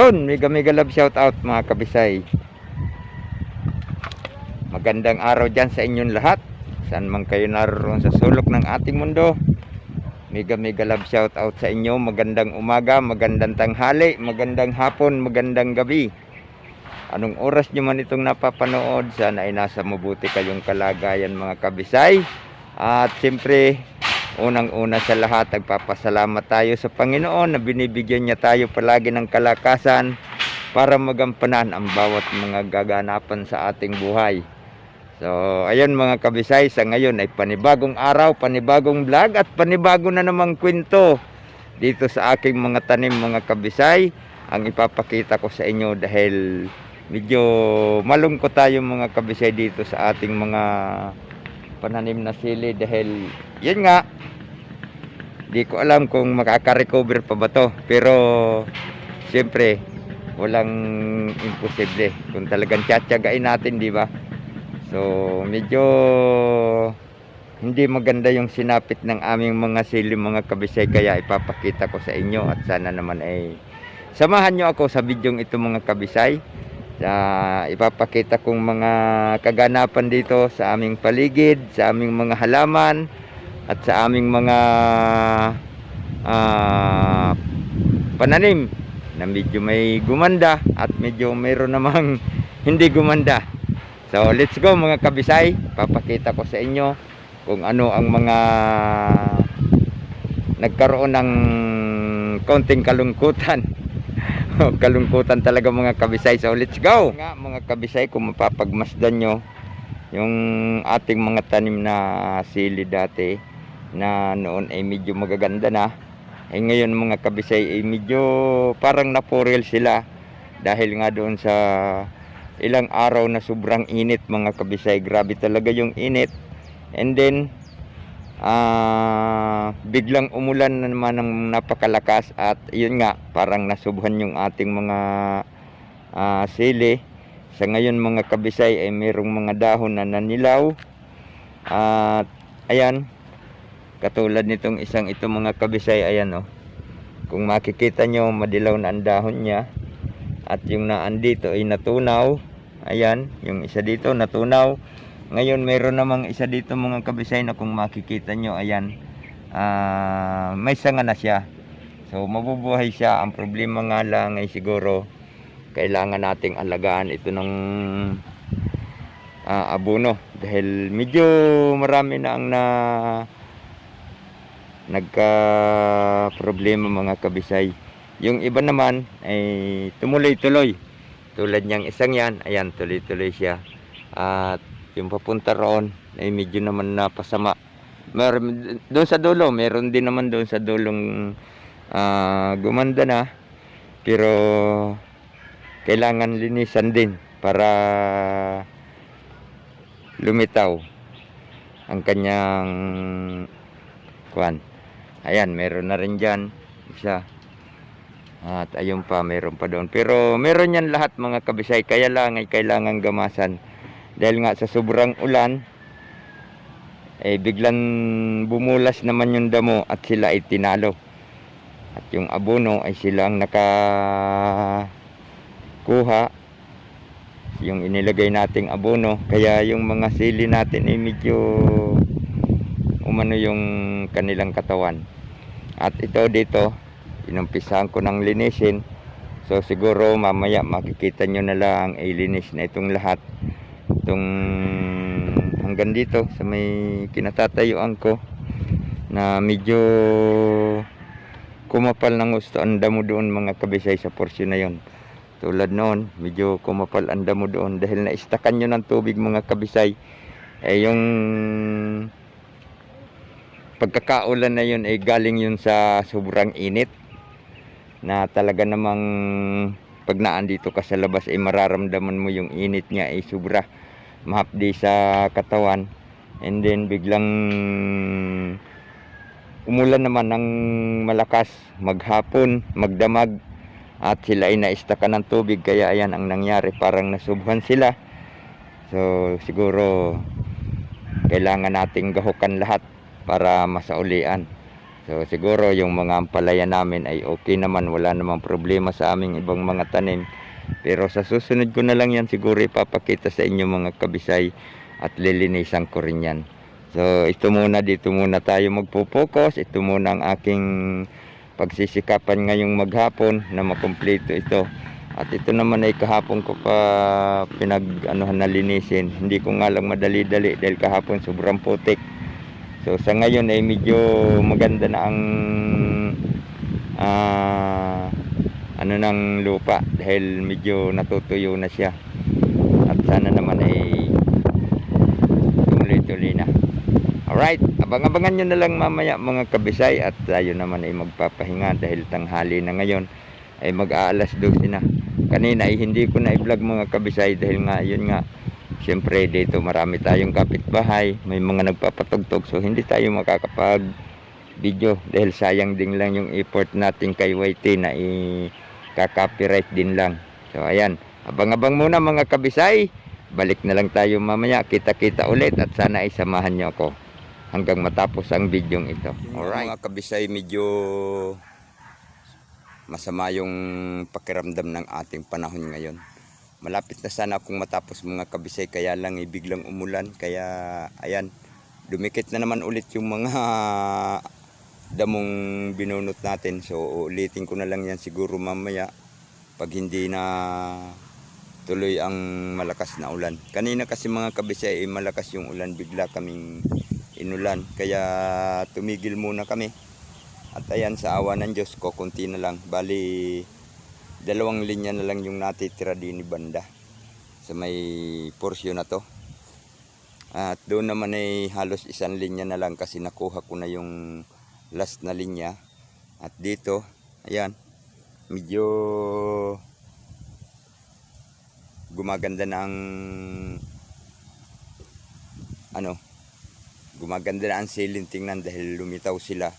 Yun, mega mega love shout out mga kabisay. Magandang araw dyan sa inyong lahat. Saan man kayo naroon sa sulok ng ating mundo. Mega mega love shout out sa inyo. Magandang umaga, magandang tanghali, magandang hapon, magandang gabi. Anong oras nyo man itong napapanood, sana ay nasa mabuti kayong kalagayan mga kabisay. At siyempre, unang-una sa lahat, nagpapasalamat tayo sa Panginoon na binibigyan niya tayo palagi ng kalakasan para magampanan ang bawat mga gaganapan sa ating buhay. So, ayun mga kabisay, sa ngayon ay panibagong araw, panibagong vlog at panibago na namang kwento dito sa aking mga tanim mga kabisay ang ipapakita ko sa inyo dahil medyo malungkot tayo mga kabisay dito sa ating mga pananim na sili dahil yun nga di ko alam kung makaka-recover pa ba to. Pero siyempre walang imposible kung talagang tsatsagain natin di ba? So medyo hindi maganda yung sinapit ng aming mga sili mga kabisay. Kaya ipapakita ko sa inyo at sana naman ay samahan nyo ako sa bidyong ito mga kabisay sa ipapakita kong mga kaganapan dito sa aming paligid, sa aming mga halaman at sa aming mga ah, pananim na medyo may gumanda at medyo mayroon namang hindi gumanda. So let's go mga kabisay, papakita ko sa inyo kung ano ang mga nagkaroon ng konting kalungkutan kalungkutan talaga mga kabisay. So let's go! Nga mga kabisay, kung mapapagmasdan nyo yung ating mga tanim na sili dati na noon ay medyo magaganda na. Eh ngayon mga kabisay ay medyo parang napuril sila dahil nga doon sa ilang araw na sobrang init mga kabisay. Grabe talaga yung init. And then ah biglang umulan na naman ng napakalakas at yun nga parang nasubhan yung ating mga ah, sili. Sa ngayon mga kabisay ay mayroong mga dahon na nanilaw at ayan katulad nitong isang ito mga kabisay ayan oh. Kung makikita nyo madilaw na ang dahon niya. At yung naan dito ay natunaw. Ayan yung isa dito natunaw ngayon, meron namang isa dito mga kabisay na kung makikita nyo, ayan, ah, may sanga na siya. So, mabubuhay siya. Ang problema nga lang ay siguro, kailangan nating alagaan ito ng ah, abono. Dahil medyo marami na ang na nagka problema mga kabisay. Yung iba naman ay tumuloy-tuloy. Tulad niyang isang yan, ayan, tuloy-tuloy siya. At yung papunta roon ay medyo naman napasama. Meron doon sa dulo, meron din naman doon sa dulong ah, gumanda na. Pero kailangan linisan din para lumitaw ang kanyang kuan. Ayan, meron na rin dyan. Isa. At ayun pa, meron pa doon. Pero meron yan lahat mga kabisay. Kaya lang ay kailangan gamasan dahil nga sa sobrang ulan eh biglang bumulas naman yung damo at sila ay tinalo. At yung abono ay silang naka kuha yung inilagay nating abono kaya yung mga sili natin ay medyo umano yung kanilang katawan. At ito dito inumpisahan ko ng linisin. So siguro mamaya makikita nyo na lang ay linis na itong lahat itong hanggang dito sa may kinatatayuan ko na medyo kumapal ng gusto ang damo doon mga kabisay sa porsyon na yon tulad noon medyo kumapal ang damo doon dahil naistakan nyo ng tubig mga kabisay. Eh yung pagkakaulan na yun ay galing yun sa sobrang init na talaga namang pag naandito ka sa labas ay mararamdaman mo yung init niya ay sobra mahapdi sa katawan. And then biglang umulan naman ng malakas maghapon magdamag at sila ay naistakan ng tubig kaya ayan ang nangyari parang nasubhan sila. So siguro kailangan nating gahukan lahat para masaulian. So siguro yung mga ampalaya namin ay okay naman, wala namang problema sa aming ibang mga tanim. Pero sa susunod ko na lang yan siguro ipapakita sa inyo mga kabisay at lilinisan ko rin yan. So ito muna, dito muna tayo magpo-focus. Ito muna ang aking pagsisikapan ngayong maghapon na makumpleto ito. At ito naman ay kahapon ko pa pinag anuhan na linisin. Hindi ko nga lang madali-dali dahil kahapon sobrang putik. So sa ngayon ay medyo maganda na ang ah, ano ng lupa dahil medyo natutuyo na siya. At sana naman ay tumuloy-tuloy na. Alright, abang-abangan nyo na lang mamaya mga kabisay at tayo naman ay magpapahinga dahil tanghali na ngayon ay mag-aalas 12 na. Kanina ay hindi ko na i-vlog mga kabisay dahil nga yun nga Siyempre dito marami tayong kapitbahay, may mga nagpapatugtog so hindi tayo makakapag video dahil sayang din lang yung effort natin kay YT na i-copyright din lang. So ayan, abang-abang muna mga kabisay. Balik na lang tayo mamaya, kita-kita ulit at sana ay samahan nyo ako hanggang matapos ang video ito. Alright. Mga kabisay, medyo masama yung pakiramdam ng ating panahon ngayon malapit na sana akong matapos mga kabisay kaya lang eh, biglang umulan kaya ayan dumikit na naman ulit yung mga damong binunot natin. So ulitin ko na lang yan siguro mamaya pag hindi na tuloy ang malakas na ulan. Kanina kasi mga kabisay eh, malakas yung ulan. Bigla kaming inulan. Kaya tumigil muna kami. At ayan sa awa ng Diyos ko konti na lang. Bali dalawang linya na lang yung natitira din ni banda sa may porsyon na to. At doon naman ay halos isang linya na lang kasi nakuha ko na yung last na linya. At dito ayan medyo gumaganda na ang ano gumaganda na ang silin tingnan dahil lumitaw sila.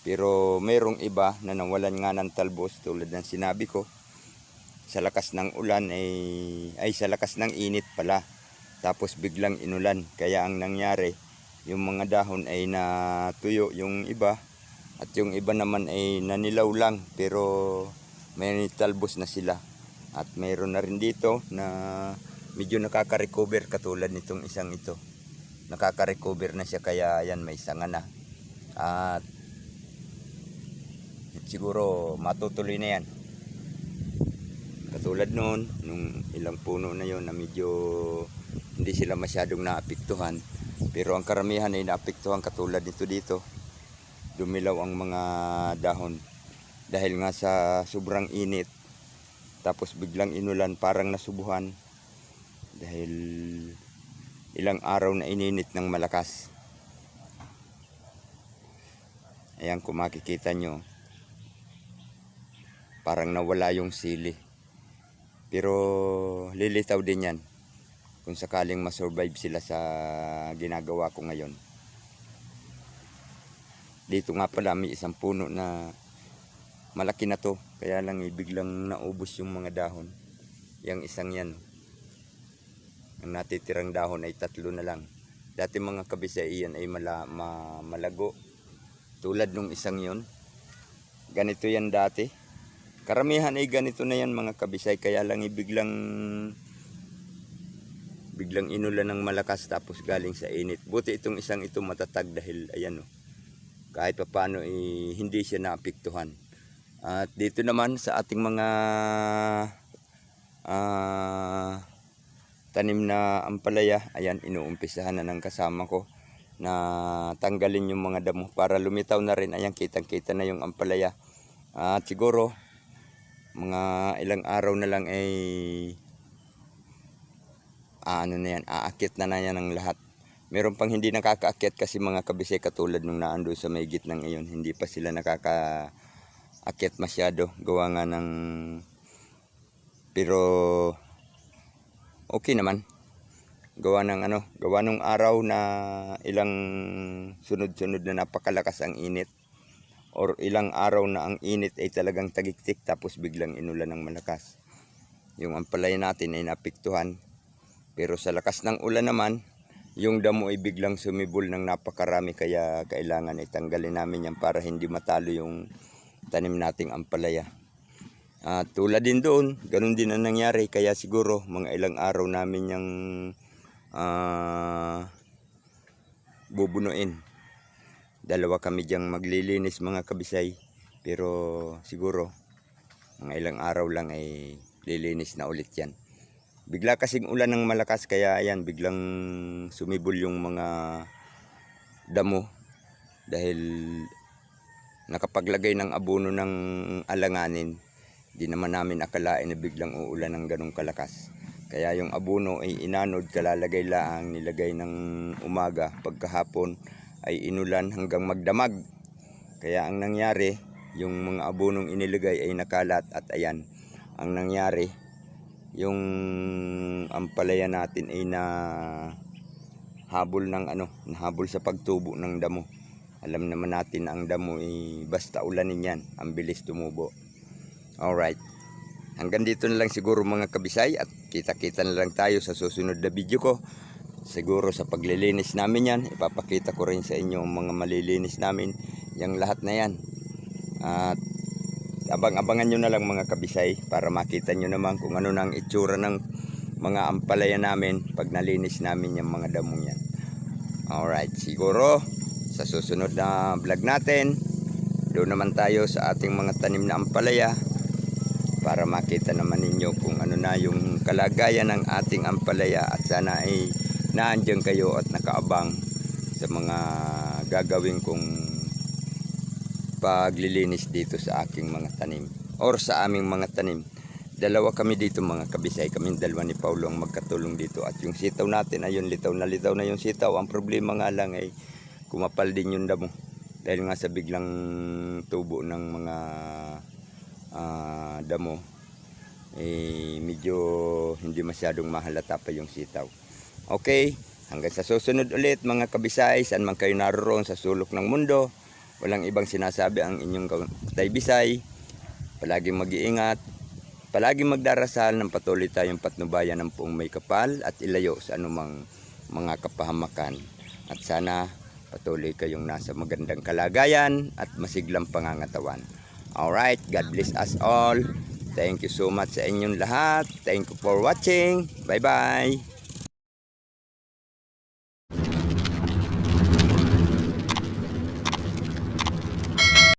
Pero mayroong iba na nawalan nga ng talbos tulad ng sinabi ko. Sa lakas ng ulan ay ay sa lakas ng init pala. Tapos biglang inulan. Kaya ang nangyari yung mga dahon ay natuyo. Yung iba at yung iba naman ay nanilaw lang pero may talbos na sila. At mayroon na rin dito na medyo nakaka-recover katulad nitong isang ito. Nakaka-recover na siya kaya yan may sanga na. At siguro matutuloy na yan. Katulad noon nung ilang puno na yon na medyo hindi sila masyadong naapektuhan pero ang karamihan ay naapektuhan katulad nito dito dumilaw ang mga dahon dahil nga sa sobrang init. Tapos biglang inulan parang nasubuhan dahil ilang araw na ininit ng malakas. Ayan kung makikita nyo parang nawala yung sili. Pero lilitaw din yan kung sakaling masurvive sila sa ginagawa ko ngayon. Dito nga pala may isang puno na malaki na to. Kaya lang eh, biglang naubos yung mga dahon. Yang isang yan. Ang natitirang dahon ay tatlo na lang. Dati mga kabisaiyan ay mala, ma, malago. Tulad nung isang yon. Ganito yan dati. Karamihan ay ganito na yan mga kabisay kaya lang ibiglang biglang inulan ng malakas tapos galing sa init. Buti itong isang ito matatag dahil ayan o. Kahit pa paano eh, hindi siya naapektuhan. At dito naman sa ating mga ah, tanim na ampalaya, ayan inuumpisahan na ng kasama ko na tanggalin yung mga damo para lumitaw na rin. Ayan kitang-kita na yung ampalaya. At siguro mga ilang araw na lang ay ah, ano na yan, aakit na na yan ang lahat. Meron pang hindi nakakaakyat kasi mga kabisay katulad nung naando sa may gitnang iyon. Hindi pa sila nakakaakyat masyado. Gawa nga ng... Pero okay naman. Gawa ng ano, gawa nung araw na ilang sunod-sunod na napakalakas ang init or ilang araw na ang init ay talagang tagiktik tapos biglang inulan ng malakas. Yung ampalaya natin ay napiktuhan. Pero sa lakas ng ulan naman yung damo ay biglang sumibol ng napakarami kaya kailangan itanggalin namin yan para hindi matalo yung tanim nating ampalaya. At tulad din doon, ganun din ang nangyari kaya siguro mga ilang araw namin yung ah, bubunuin. Dalawa kami diyang maglilinis mga kabisay pero siguro mga ilang araw lang ay lilinis na ulit yan. Bigla kasing ulan ng malakas kaya ayan biglang sumibol yung mga damo dahil nakapaglagay ng abono ng alanganin. Di naman namin akalain na biglang uulan ng ganong kalakas. Kaya yung abono ay inanod, kalalagay laang, nilagay ng umaga, pagkahapon ay inulan hanggang magdamag. Kaya ang nangyari, yung mga abonong inilagay ay nakalat at ayan, ang nangyari, yung ampalaya natin ay na habol ng ano, nahabol sa pagtubo ng damo. Alam naman natin na ang damo ay basta ulanin yan, ang bilis tumubo. Alright. Hanggang dito na lang siguro mga kabisay at kita-kita na lang tayo sa susunod na video ko. Siguro sa paglilinis namin yan, ipapakita ko rin sa inyo ang mga malilinis namin, yung lahat na yan. At abang-abangan nyo na lang mga kabisay para makita nyo naman kung ano nang itsura ng mga ampalaya namin pag nalinis namin yung mga damong yan. Alright, siguro sa susunod na vlog natin, doon naman tayo sa ating mga tanim na ampalaya para makita naman ninyo kung ano na yung kalagayan ng ating ampalaya at sana ay naandyan kayo at nakaabang sa mga gagawin kong paglilinis dito sa aking mga tanim or sa aming mga tanim. Dalawa kami dito mga kabisay, kami dalawa ni Paulo ang magkatulong dito at yung sitaw natin ayun litaw na litaw na yung sitaw. Ang problema nga lang ay kumapal din yung damo dahil nga sa biglang tubo ng mga ah, damo eh medyo hindi masyadong mahalata pa yung sitaw. Okay, hanggang sa susunod ulit mga kabisay, saan man kayo naroon sa sulok ng mundo. Walang ibang sinasabi ang inyong tay bisay. Palaging mag-iingat. Palaging magdarasal ng patuloy tayong patnubayan ng puong may kapal at ilayo sa anumang mga kapahamakan. At sana patuloy kayong nasa magandang kalagayan at masiglang pangangatawan. Alright, God bless us all. Thank you so much sa inyong lahat. Thank you for watching. Bye-bye.